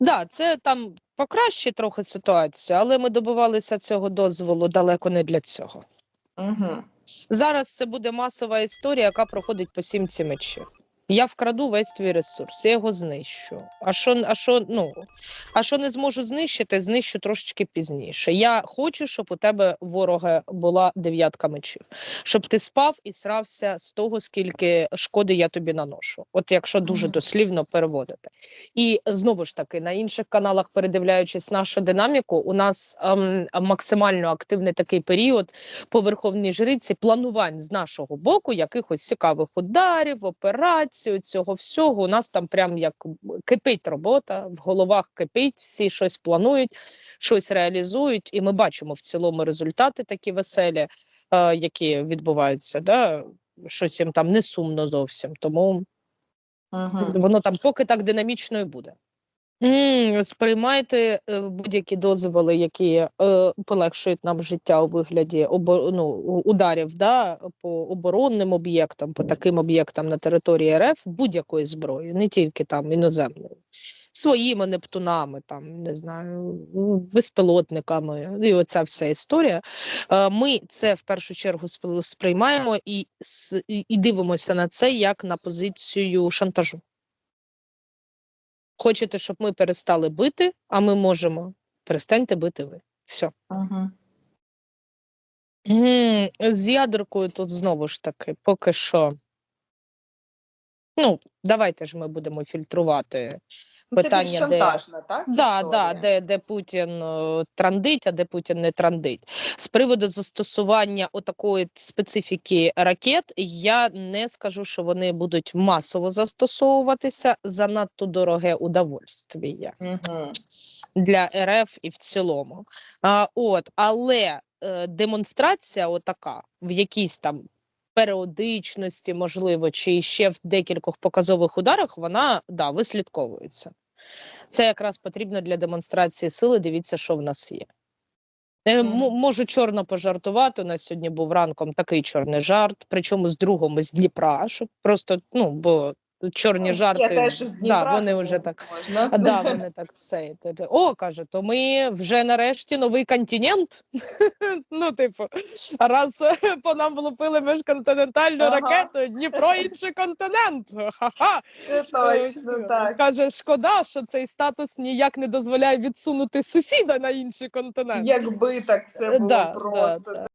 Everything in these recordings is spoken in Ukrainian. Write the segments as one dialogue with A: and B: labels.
A: Да, це там покращить трохи ситуацію, але ми добивалися цього дозволу далеко не для цього.
B: Угу.
A: Зараз це буде масова історія, яка проходить по сімці мечів. Я вкраду весь твій ресурс, я його знищу. А що, а що, ну, а що не зможу знищити, знищу трошечки пізніше. Я хочу, щоб у тебе ворога була дев'ятка мечів, щоб ти спав і срався з того, скільки шкоди я тобі наношу. От якщо дуже дослівно переводити. І знову ж таки, на інших каналах, передивляючись нашу динаміку, у нас ем, максимально активний такий період по верховній жриці планувань з нашого боку, якихось цікавих ударів, операцій, цього всього. У нас там прям як кипить робота, в головах кипить, всі щось планують, щось реалізують, і ми бачимо в цілому результати такі веселі, е, які відбуваються. Да? Щось їм там не сумно зовсім. Тому
B: Угу.
A: воно там поки так динамічно і буде. М, Сприймайте е, будь-які дозволи, які е, полегшують нам життя у вигляді обо, ну, ударів да, по оборонним об'єктам, по таким об'єктам на території РФ будь-якої зброї, не тільки там іноземною, своїми нептунами, там не знаю, безпілотниками, і оця вся історія. Е, Ми це в першу чергу спри- сприймаємо і, і і дивимося на це як на позицію шантажу. Хочете, щоб ми перестали бити, а ми можемо. Перестаньте бити ви. Все.
B: Угу.
A: З ядеркою тут знову ж таки, поки що. Ну, давайте ж ми будемо фільтрувати. Питання,
B: це
A: де-
B: так?
A: Да, да, де, де Путін е, трандить, а де Путін не трандить. З приводу застосування отакої специфіки ракет, я не скажу, що вони будуть масово застосовуватися. Занадто дороге удовольствие.
B: Мгм.
A: для РФ і в цілому. А, от, але е, демонстрація, отака, в якійсь там періодичності, можливо, чи ще в декількох показових ударах, вона да, вислідковується. Це якраз потрібно для демонстрації сили. Дивіться, що в нас є. М- Можу чорно пожартувати. У нас сьогодні був ранком такий чорний жарт, причому з другом з Дніпра, щоб просто, ну, бо чорні
B: Ну,
A: жарти,
B: Я теж з
A: да, вони вже так
B: Можна.
A: да, вони так це. О, каже, то ми вже нарешті новий континент. ну, типу, раз е, по нам влупили міжконтинентальну
B: Ага.
A: ракету, Дніпро інший континент. Ха-ха.
B: Точно
A: Е,
B: так.
A: Каже, шкода, що цей статус ніяк не дозволяє відсунути сусіда на інший континент.
B: Якби так все
A: Е,
B: було
A: да,
B: просто.
A: да, да.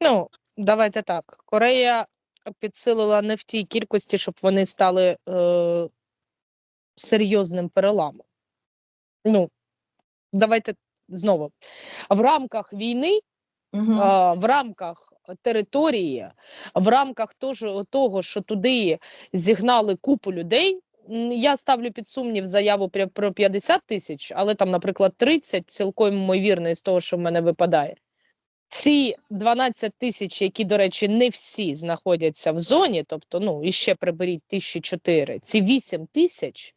A: Ну, давайте так. Корея підсилила не в тій кількості, щоб вони стали е, серйозним переламом. Ну, давайте знову. В рамках війни,
B: Мгм.
A: а, в рамках території, в рамках того, того, що туди зігнали купу людей. Я ставлю під сумнів заяву про 50 тисяч, але там, наприклад, 30 цілком ймовірно з того, що в мене випадає. Ці 12 тисяч, які, до речі, не всі знаходяться в зоні, тобто, ну, і ще приберіть тисячі чотири, ці 8 тисяч,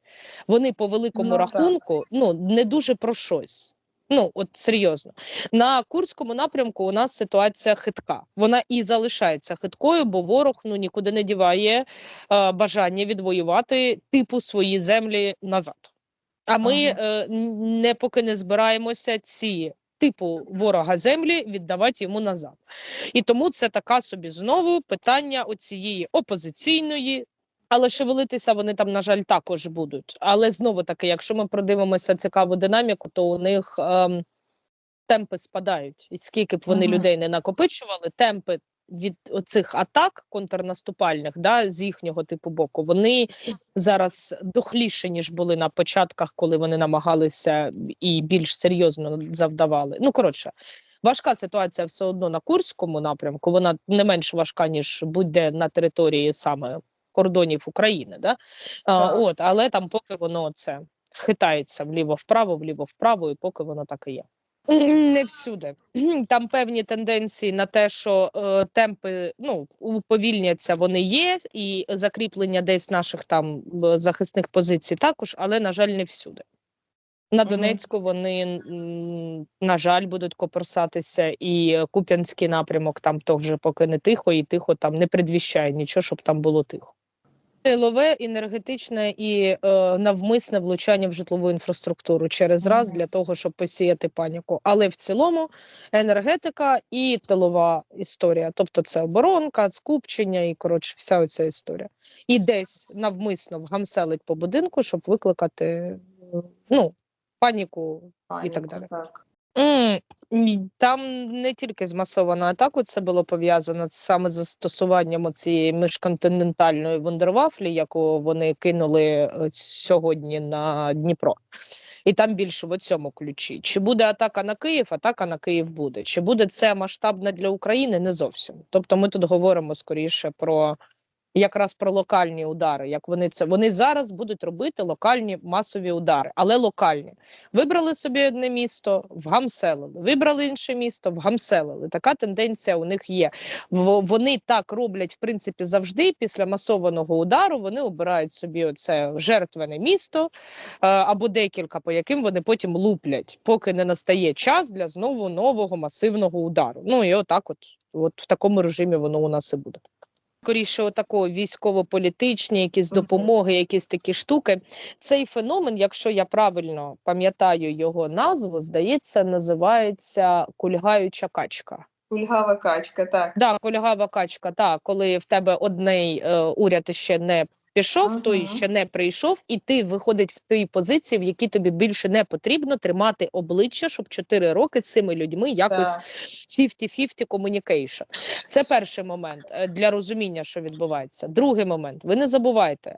A: вони по великому
B: Ну, так.
A: рахунку, ну, не дуже про щось. Ну, от серйозно. На Курському напрямку у нас ситуація хитка. Вона і залишається хиткою, бо ворог ну, нікуди не діває е, бажання відвоювати типу свої землі назад. А ми
B: Ага.
A: е, не поки не збираємося ці типу ворога землі віддавати йому назад. І тому це така собі знову питання оцієї опозиційної. Але шевелитися вони там, на жаль, також будуть. Але знову таки, якщо ми продивимося цікаву динаміку, то у них ем, темпи спадають. І скільки б вони
B: Мгм.
A: людей не накопичували, темпи від оцих атак контрнаступальних, да, з їхнього типу боку, вони зараз дохліші, ніж були на початках, коли вони намагалися і більш серйозно завдавали. Ну коротше. Важка ситуація все одно на Курському напрямку. Вона не менш важка, ніж будь-де на території саме кордонів України. Да? А, от, але там поки воно це хитається вліво-вправо, вліво-вправо, і поки воно так і є. Не всюди. Там певні тенденції на те, що е, темпи ну, уповільняться, вони є, і закріплення десь наших там захисних позицій також, але, на жаль, не всюди. На Донецьку вони, на жаль, будуть коперсатися, і Куп'янський напрямок там теж поки не тихо, і тихо там не предвіщає нічого, щоб там було тихо. Силове, енергетичне і е, навмисне влучання в житлову інфраструктуру через раз для того, щоб посіяти паніку. Але в цілому енергетика і тилова історія, тобто це оборонка, скупчення і коротше, вся оця історія. І десь навмисно вгамселить по будинку, щоб викликати ну, паніку. І так далі.
B: Так.
A: Там не тільки з масованою атакою це було пов'язано саме з застосуванням цієї міжконтинентальної вундервафлі, яку вони кинули е, сьогодні на Дніпро. І там більше в цьому ключі. Чи буде атака на Київ? Атака на Київ буде. Чи буде це масштабно для України? Не зовсім. Тобто ми тут говоримо скоріше про якраз про локальні удари. Як вони це вони зараз будуть робити локальні масові удари, але локальні. Вибрали собі одне місто, вгамселили. Вибрали інше місто, вгамселили. Така тенденція у них є. Вони так роблять, в принципі, завжди. Після масованого удару вони обирають собі оце жертвене місто е, або декілька, по яким вони потім луплять, поки не настає час для знову нового масивного удару. Ну і отак, от, от в такому режимі воно у нас і буде. Скоріше, отакого військово-політичні, якісь допомоги, якісь такі штуки. Цей феномен, якщо я правильно пам'ятаю його назву, здається, називається кульгаюча качка.
B: Кульгава качка, так.
A: Да, кульгава качка, так, коли в тебе одний е, уряд ще не пішов, той ще не прийшов, і ти виходить в тій позиції, в якій тобі більше не потрібно тримати обличчя, щоб 4 роки з цими людьми якось
B: Так.
A: 50-50 communication. Це перший момент е, для розуміння, що відбувається. Другий момент. Ви не забувайте,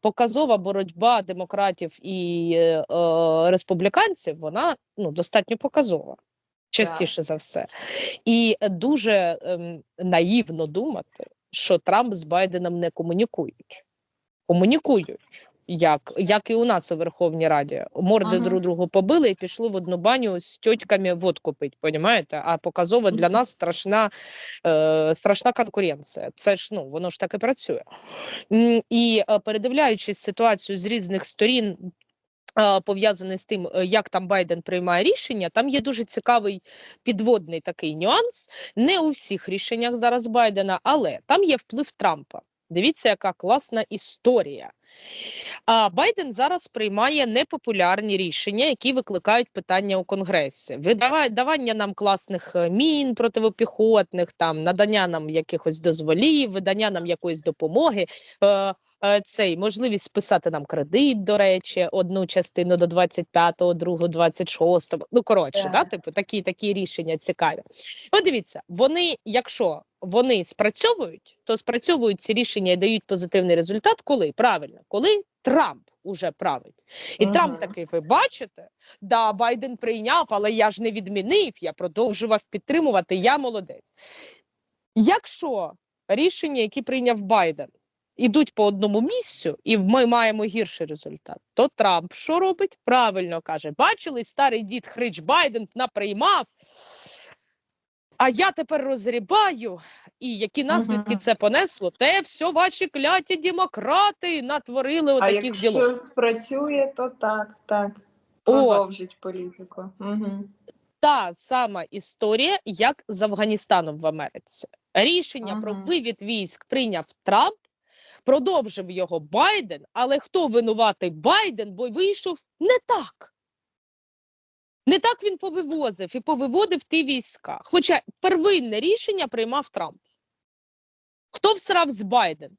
A: показова боротьба демократів і е, республіканців, вона ну, достатньо показова. Частіше за все. І дуже ем, наївно думати, що Трамп з Байденом не комунікують. Комунікують. Як, як і у нас у Верховній Раді. Морди
B: Ага.
A: друг другу побили і пішли в одну баню з тьотьками водку пить, понімаєте? А показово для нас страшна, е, страшна конкуренція. Це ж ну воно ж так і працює. І е, передивляючись ситуацію з різних сторін. е, Пов'язаний з тим, е, як там Байден приймає рішення, там є дуже цікавий підводний такий нюанс. Не у всіх рішеннях зараз Байдена, але там є вплив Трампа. Дивіться, яка класна історія. А Байден зараз приймає непопулярні рішення, які викликають питання у Конгресі. Видава- давання нам класних е, мін противопіхотних, там надання нам якихось дозволів, видання нам якоїсь допомоги. Е, е, цей можливість списати нам кредит, до речі, одну частину до 25-го, другу 26-го. Ну коротше, да, типу такі, такі рішення цікаві. От дивіться, вони, якщо вони спрацьовують, то спрацьовують ці рішення і дають позитивний результат, коли правильно, коли Трамп уже править. І Трамп такий, ви бачите, да, Байден прийняв, але я ж не відмінив, я продовжував підтримувати, я молодець. Якщо рішення, які прийняв Байден, ідуть по одному місцю, і ми маємо гірший результат, то Трамп що робить? Правильно каже: бачили, старий дід Хрич Байден наприймав. А я тепер розрібаю, і які наслідки це понесло, те все ваші кляті демократи натворили отаких
B: якщо
A: ділок.
B: спрацює, то так, так.
A: От.
B: Продовжить політику. Угу.
A: та сама історія, як з Афганістаном в Америці. Рішення про вивід військ прийняв Трамп, продовжив його Байден. Але хто винуватий Байден, бо вийшов не так. Не так він повивозив і повиводив ті війська. Хоча первинне рішення приймав Трамп. Хто всрав з Байден?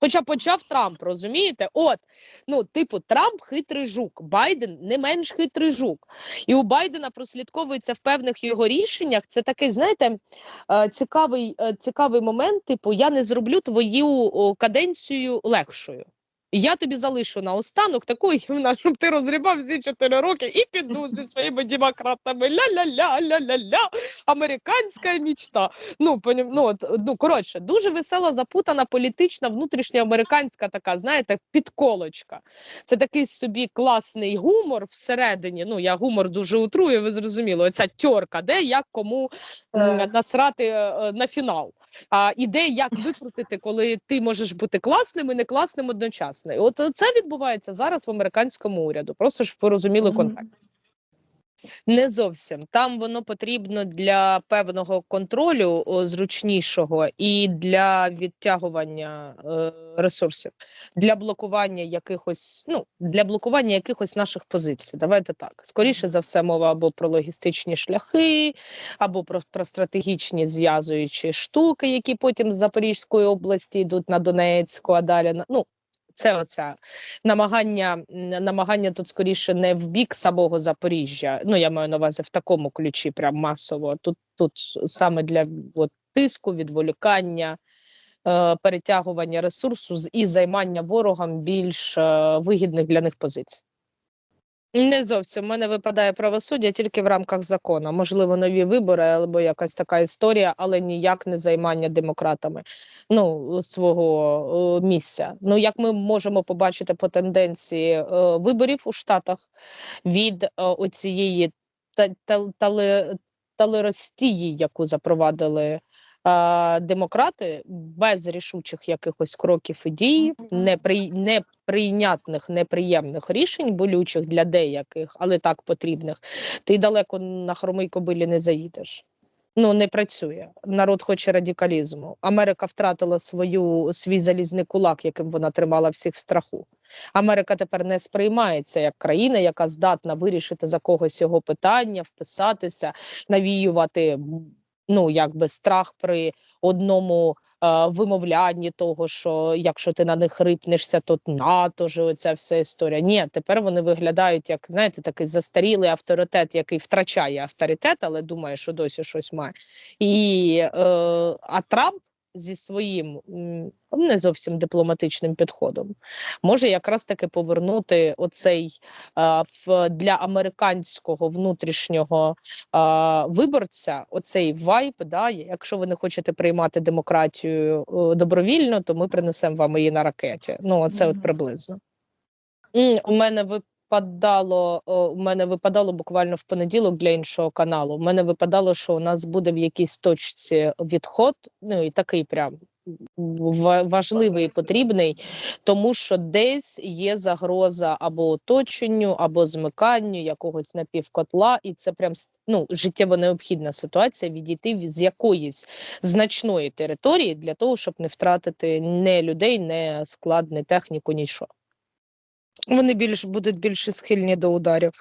A: Хоча почав Трамп, розумієте? От, ну, типу, Трамп хитрий жук, Байден не менш хитрий жук. І у Байдена прослідковується в певних його рішеннях. Це такий, знаєте, е, цікавий, е, цікавий момент. Типу, я не зроблю твою каденцію легшою. Я тобі залишу наостанок такої гівна, щоб ти розрібав всі чотири роки і піду зі своїми демократами. Ля-ля-ля, ля-ля-ля, американська мічта. Ну, понім, ну, от, ну коротше, дуже весела, запутана політична, внутрішньоамериканська така, знаєте, підколочка. Це такий собі класний гумор всередині. Ну, я гумор дуже утрую, ви зрозуміли. Оця тьорка, де як кому
B: Так.
A: насрати е, на фінал. А ідей, як викрутити, коли ти можеш бути класним і не класним одночасно. І От це відбувається зараз в американському уряду. Просто щоб ви розуміли контекст. Не зовсім. Там воно потрібно для певного контролю о, зручнішого і для відтягування е, ресурсів, для блокування якихось, ну, для блокування якихось наших позицій. Давайте так. Скоріше за все, мова або про логістичні шляхи, або про, про стратегічні зв'язуючі штуки, які потім з Запорізької області йдуть на Донецьку, а далі на ну. Це оце намагання, намагання тут скоріше не в бік самого Запоріжжя. Ну я маю на увазі в такому ключі, прям масово. Тут тут саме для от, тиску, відволікання, е, перетягування ресурсу і займання ворогам більш е, вигідних для них позицій. Не зовсім. У мене випадає правосуддя тільки в рамках закону. Можливо, нові вибори або якась така історія, але ніяк не займання демократами ну, свого е, місця. Ну, як ми можемо побачити по тенденції е, виборів у Штатах від е, оцієї та, талеростії, яку запровадили демократи, без рішучих якихось кроків і дій, непри, неприйнятних, неприємних рішень, болючих для деяких, але так потрібних, ти далеко на хромий кобилі не заїдеш. Ну, не працює. Народ хоче радикалізму. Америка втратила свою свій залізний кулак, яким вона тримала всіх в страху. Америка тепер не сприймається як країна, яка здатна вирішити за когось його питання, вписатися, навіювати ну якби страх при одному е, вимовлянні того, що якщо ти на них рипнешся, то НАТО ж оця вся історія. Ні, тепер вони виглядають як знаєте, такий застарілий авторитет, який втрачає авторитет, але думає, що досі щось має. І е, а Трамп зі своїм не зовсім дипломатичним підходом може якраз таки повернути оцей в для американського внутрішнього виборця оцей вайб. Да, якщо ви не хочете приймати демократію добровільно, то ми принесемо вам її на ракеті. Ну, оце
B: Мгм.
A: от приблизно. У мене випадало, у мене випадало буквально в понеділок для іншого каналу. У мене випадало, що у нас буде в якійсь точці відход, ну і такий прям важливий і потрібний, тому що десь є загроза або оточенню, або змиканню якогось напівкотла, і це прям ну, життєво необхідна ситуація відійти з якоїсь значної території для того, щоб не втратити не людей, не склад, не техніку, нічого. Вони більш будуть більше схильні до ударів.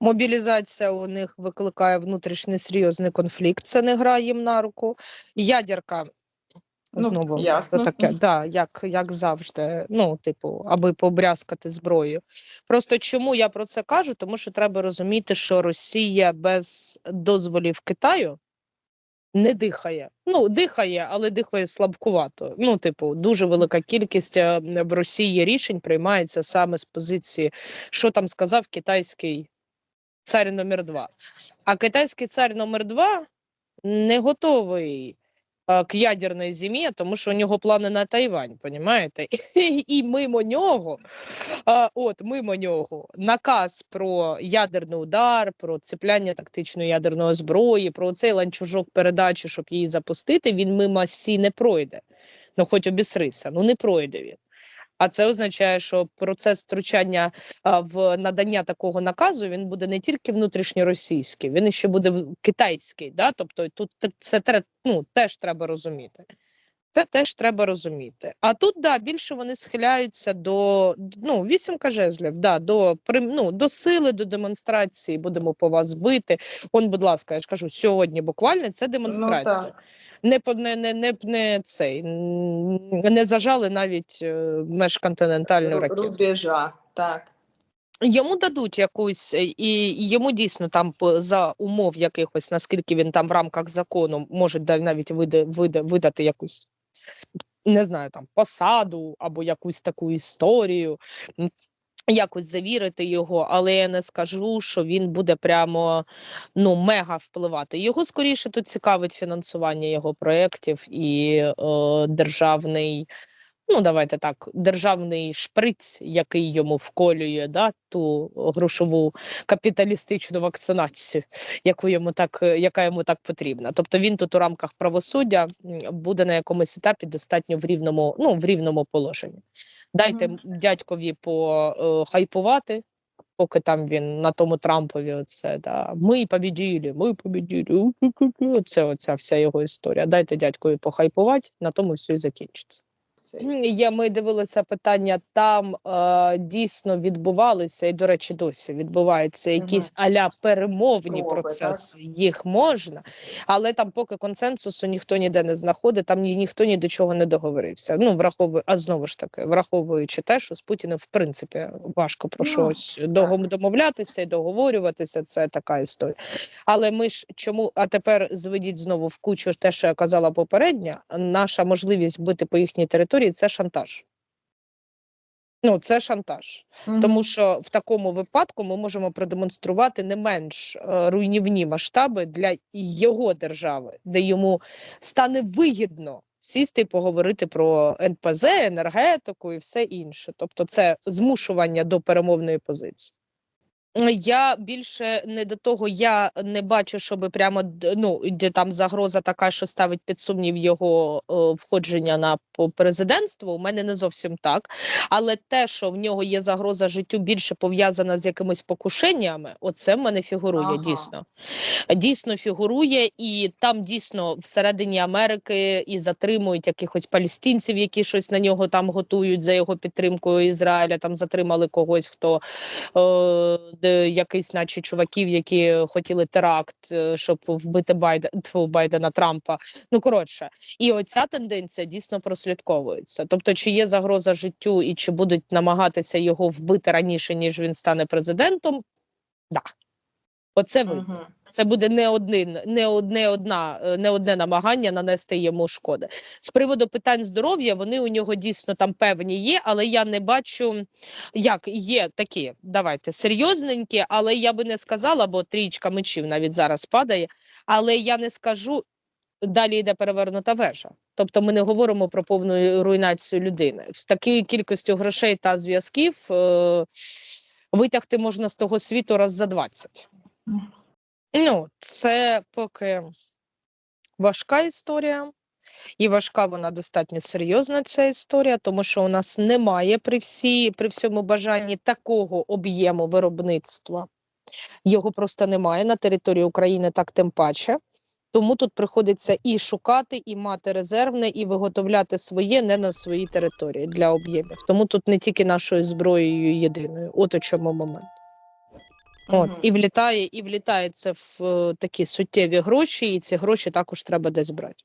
A: Мобілізація у них викликає внутрішній серйозний конфлікт. Це не грає їм на руку. Ядерка
B: Ну,
A: знову
B: ясно.
A: таке, да, як, як завжди. Ну, типу, аби побрязкати зброю. Просто чому я про це кажу? Тому що треба розуміти, що Росія без дозволів Китаю не дихає. Ну, дихає, але дихає слабкувато. Ну, типу, дуже велика кількість е, в Росії рішень приймається саме з позиції, що там сказав китайський цар номер 2 А китайський цар номер 2 не готовий к ядерній зимі, тому що у нього плани на Тайвань, понімаєте? І мимо нього, от мимо нього, наказ про ядерний удар, про цепляння тактичної ядерної зброї, про цей ланчужок передачі, щоб її запустити, він мимо сі не пройде. Ну, хоч обісрися, ну не пройде він. А це означає, що процес втручання в надання такого наказу він буде не тільки внутрішньоросійський, він ще буде китайський. Да? Тобто тут це ну, теж треба розуміти. Це теж треба розуміти. А тут да, більше вони схиляються до ну, вісімка жезлів, да, до, ну, до сили, до демонстрації. Будемо по вас бити. Он, будь ласка, я ж кажу, сьогодні буквально це демонстрація
B: Ну, так.
A: не по- не, не, не, не цей не зажали навіть е, межконтинентальну ракету.
B: Рубежа, так.
A: Йому дадуть якусь, е, і йому дійсно там за умов якихось, наскільки він там в рамках закону може навіть вида, вида, видати якусь, не знаю, там посаду або якусь таку історію. Якось завірити його, але я не скажу, що він буде прямо ну мега впливати. Його скоріше тут цікавить фінансування його проєктів і е, державний, ну давайте так, державний шприц, який йому вколює да, ту грошову капіталістичну вакцинацію, яку йому так, е, яка йому так потрібна. Тобто він тут у рамках правосуддя буде на якомусь етапі достатньо в рівному, ну, в рівному положенні. Дайте
B: Мгм.
A: дядькові по е, поки там він на тому Трампові, оце да ми побіділи, ми побіділи. Це оця вся його історія. Дайте дядькові похайпувати, на тому все і закінчиться. Я ми дивилися питання. Там е, дійсно відбувалися, і до речі, досі відбуваються якісь аля перемовні
B: Спроби,
A: процеси. Їх можна, але там поки консенсусу ніхто ніде не знаходить, там ні, ніхто ні до чого не договорився. Ну враховую, а знову ж таки, враховуючи те, що з Путіним в принципі важко про
B: Ну,
A: щось догом- домовлятися і договорюватися. Це така історія. Але ми ж чому? А тепер зведіть знову в кучу те, що я казала попередньо. Наша можливість бити по їхній території це шантаж. Ну, це шантаж. Тому що в такому випадку ми можемо продемонструвати не менш е, руйнівні масштаби для його держави, де йому стане вигідно сісти і поговорити про НПЗ, енергетику і все інше. Тобто, це змушування до перемовної позиції. Я більше не до того, я не бачу, щоб прямо ну де там загроза така, що ставить під сумнів його е, входження на президентство. У мене не зовсім так. Але те, що в нього є загроза життю, більше пов'язана з якимись покушеннями, оце в мене фігурує
B: Ага.
A: дійсно. Дійсно фігурує, і там дійсно всередині Америки і затримують якихось палестинців, які щось на нього там готують за його підтримкою Ізраїля. Там затримали когось, хто е, якийсь, наче чуваків, які хотіли теракт, е, щоб вбити Байдена Байдена Трампа. Ну коротше, і оця тенденція дійсно прослідковується. Тобто, чи є загроза життю і чи будуть намагатися його вбити раніше, ніж він стане президентом? Да. Оце видно.
B: Мгм.
A: Це буде не один, не одне одна, е, не одне намагання нанести йому шкоди. З приводу питань здоров'я, вони у нього дійсно там певні є, але я не бачу, як є такі, давайте серйозненькі, але я би не сказала, бо трієчка мечів навіть зараз падає. Але я не скажу. Далі йде перевернута вежа. Тобто ми не говоримо про повну руйнацію людини. З такою кількістю грошей та зв'язків е- витягти можна з того світу раз за 20. Ну, це поки важка історія, і важка вона достатньо серйозна ця історія, тому що у нас немає при всі, при всьому бажанні такого об'єму виробництва. Його просто немає на території України, так тим паче. Тому тут приходиться і шукати, і мати резервне, і виготовляти своє не на своїй території для об'ємів. Тому тут не тільки нашою зброєю єдиною. От у чому момент. От, і влітає, і влітає це в е, такі суттєві гроші, і ці гроші також треба десь брати.